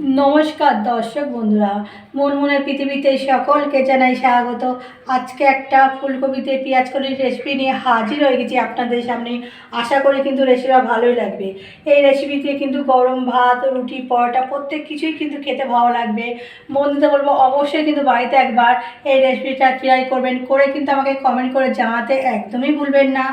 নমস্কার দর্শক বন্ধুরা মনমনের পৃথিবীতে সকলকে জানাই স্বাগত। আজকে একটা ফুলকপিতে পেঁয়াজ কলির রেসিপি নিয়ে হাজির হয়ে গেছি আপনাদের সামনে। আশা করি কিন্তু রেসিপিটা ভালোই লাগবে। এই রেসিপিতে কিন্তু গরম ভাত, রুটি, পরোটা প্রত্যেক কিছুই কিন্তু খেতে ভালো লাগবে। বন্ধুদের বলব, অবশ্যই কিন্তু বাড়িতে একবার এই রেসিপিটা ট্রাই করবেন। করে কিন্তু আমাকে কমেন্ট করে জানাতে একদমই ভুলবেন না।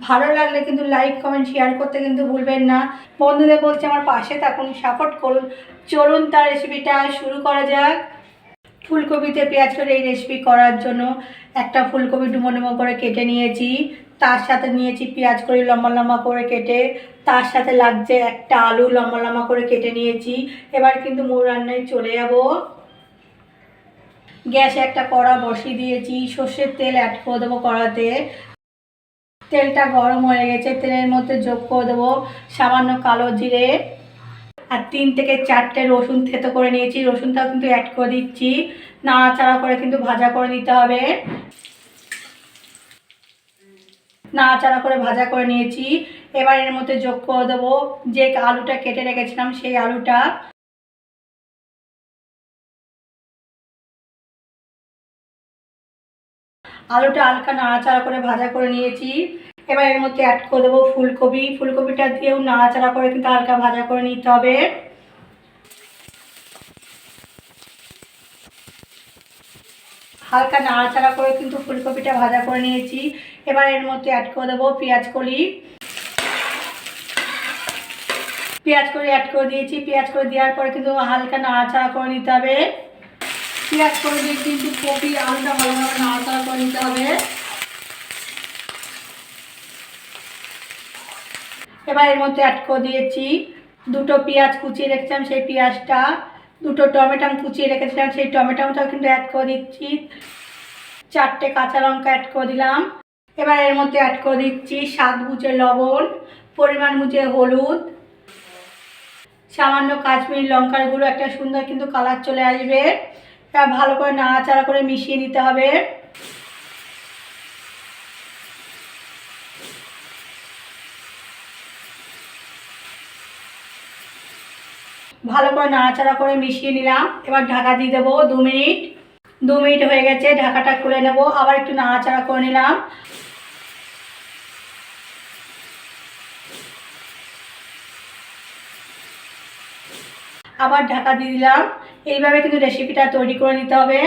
ভালো লাগলে কিন্তু লাইক কমেন্ট শেয়ার করতে কিন্তু ভুলবেন না। বন্ধুদের বলছে, আমার পাশে থাকুন সাপোর্ট করুন। চলুন তার রেসিপিটা শুরু করা যাক। ফুলকপিতে পেঁয়াজ করে এই রেসিপি করার জন্য একটা ফুলকপি ডুমো ডুমো করে কেটে নিয়েছি। তার সাথে নিয়েছি পেঁয়াজ করে লম্বা লম্বা করে কেটে। তার সাথে লাগছে একটা আলু লম্বা লম্বা করে কেটে নিয়েছি। এবার কিন্তু মূল রান্নায় চলে যাব। গ্যাসে একটা কড়া বসিয়ে দিয়েছি। সর্ষের তেল অ্যাড করে দেবো কড়াতে। তেলটা গরম হয়ে গেছে। তেলের মধ্যে যোগ করে দেবো সামান্য কালো জিরে। আর তিন থেকে চারটে রসুন থেতো করে নিয়েছি। রসুনটাও কিন্তু অ্যাড করে দিচ্ছি। নাড়াচাড়া করে কিন্তু ভাজা করে নিতে হবে। নাড়াচাড়া করে ভাজা করে নিয়েছি। এবার এর মধ্যে যোগ করে দেবো যে আলুটা কেটে রেখেছিলাম সেই আলুটা। আলুটা হালকা নাড়াচাড়া করে ভাজা করে নিয়েছি। এবার এর মধ্যে অ্যাড করে দেবো ফুলকপি। ফুলকপিটা দিয়েও নাড়াচাড়া করে কিন্তু হালকা ভাজা করে নিতে হবে। হালকা নাড়াচাড়া করে কিন্তু ফুলকপিটা ভাজা করে নিয়েছি। এবার এর মধ্যে অ্যাড করে দেবো পেঁয়াজ কলি। পেঁয়াজ করে অ্যাড করে দিয়েছি। পেঁয়াজ করে দেওয়ার পরে কিন্তু হালকা নাড়াচাড়া করে নিতে হবে। পেঁয়াজ করে দিয়ে কিন্তু কপি আলুটা ভালোভাবে নাড়াচাড়া করে নিতে হবে। এবার এর মধ্যে অ্যাড করে দিয়েছি। দুটো পেঁয়াজ কুচিয়ে রেখেছিলাম, সেই পেঁয়াজটা। দুটো টমেটো কুচিয়ে রেখেছিলাম, সেই টমেটোটাও কিন্তু অ্যাড করে দিচ্ছি। চারটে কাঁচা লঙ্কা অ্যাড করে দিলাম। এবার এর মধ্যে অ্যাড করে দিচ্ছি স্বাদ বুঝে লবণ, পরিমাণ বুঝে হলুদ। সামান্য কাশ্মীরি লঙ্কার গুঁড়ো, একটা সুন্দর কিন্তু কালার চলে আসবে। এবার ভালো করে নাড়াচাড়া করে মিশিয়ে নিতে হবে। ভালো করে নাড়াচাড়া করে মিশিয়ে নিলাম। এবার ঢাকা দিয়ে দেবো দু মিনিট। দু মিনিট হয়ে গেছে, ঢাকাটা খুলে নেব। আবার একটু নাড়াচাড়া করে নিলাম। আবার ঢাকা দিয়ে দিলাম। এইভাবে কিন্তু রেসিপিটা তৈরি করে নিতে হবে।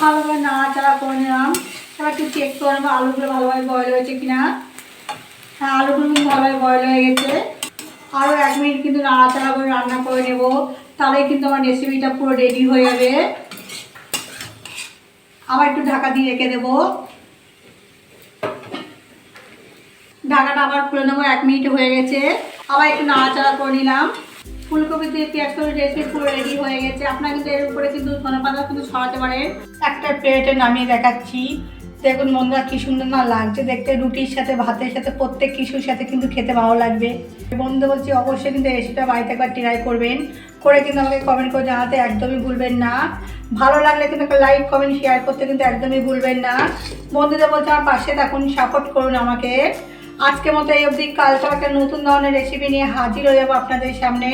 ভালোভাবে নাড়াচাড়া করে নিলাম। এবার একটু চেক করে নেব আলুগুলো ভালোভাবে বয়ল হয়েছে কিনা। হ্যাঁ আলুগুলো কিন্তু ভালোভাবে বয়ল হয়ে গেছে। আরও এক মিনিট কিন্তু নাড়াচাড়া করে রান্না করে নেব। তাহলে কিন্তু আমার রেসিপিটা পুরো রেডি হয়ে যাবে। আবার একটু ঢাকা দিয়ে রেখে দেবো। ঢাকাটা আবার খুলে নেব, এক মিনিট হয়ে গেছে। আবার একটু নাড়াচাড়া করে নিলাম। ফুলকপি দিয়ে পেঁয়াজ করে রেসিপি পুরো রেডি হয়ে গেছে। আপনারা কিন্তু এর উপরে কিন্তু ধনে পাতা কিন্তু ছড়াতে পারেন। একটা প্লেটে নামিয়ে দেখাচ্ছি। দেখুন বন্ধুরা, কি সুন্দর না লাগছে দেখতে। রুটির সাথে, ভাতের সাথে, প্রত্যেক কিছুর সাথে কিন্তু খেতে ভালো লাগবে। বন্ধু বলছি, অবশ্যই কিন্তু রেসিপিটা বাড়িতে একবার ট্রাই করবেন। করে কিন্তু আমাকে কমেন্ট করে জানাতে একদমই ভুলবেন না। ভালো লাগলে কিন্তু একটা লাইক কমেন্ট শেয়ার করতে কিন্তু একদমই ভুলবেন না। বন্ধুদের বলছে, আমার পাশে থাকুন সাপোর্ট করুন আমাকে। আজকের মতো এই অবধি কাল তো নতুন ধরনের রেসিপি নিয়ে হাজির হয়ে যাব আপনাদের সামনে।